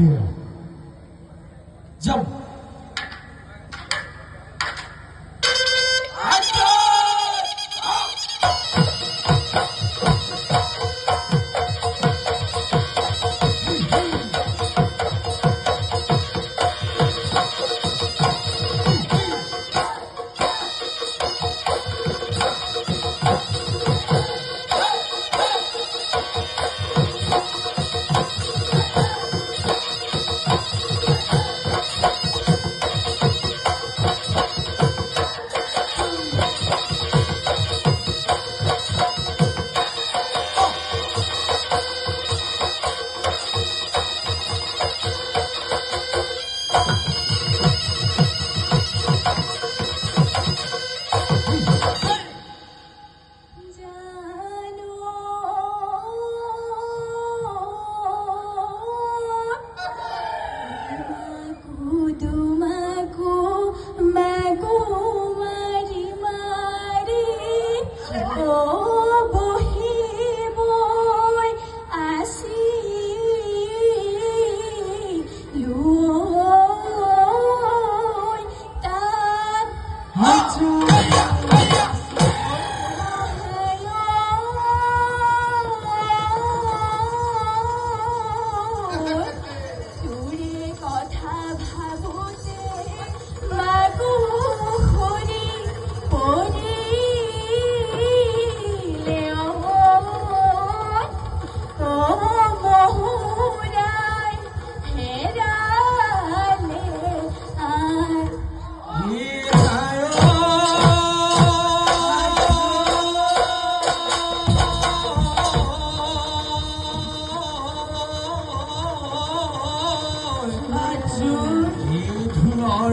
year. Mitsuya.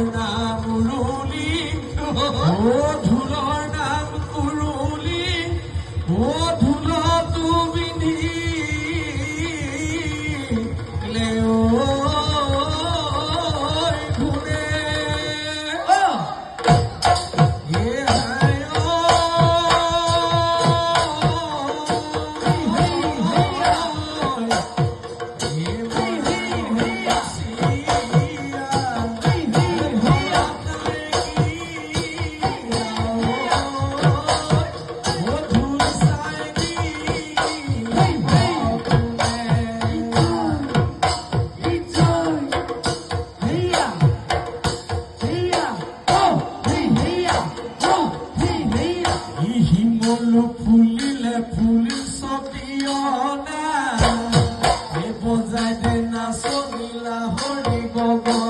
নাম রুলি হিমল ফুলিলে ফুলি সতিয়না এ বজাই দে না সনিলা হরি গগন।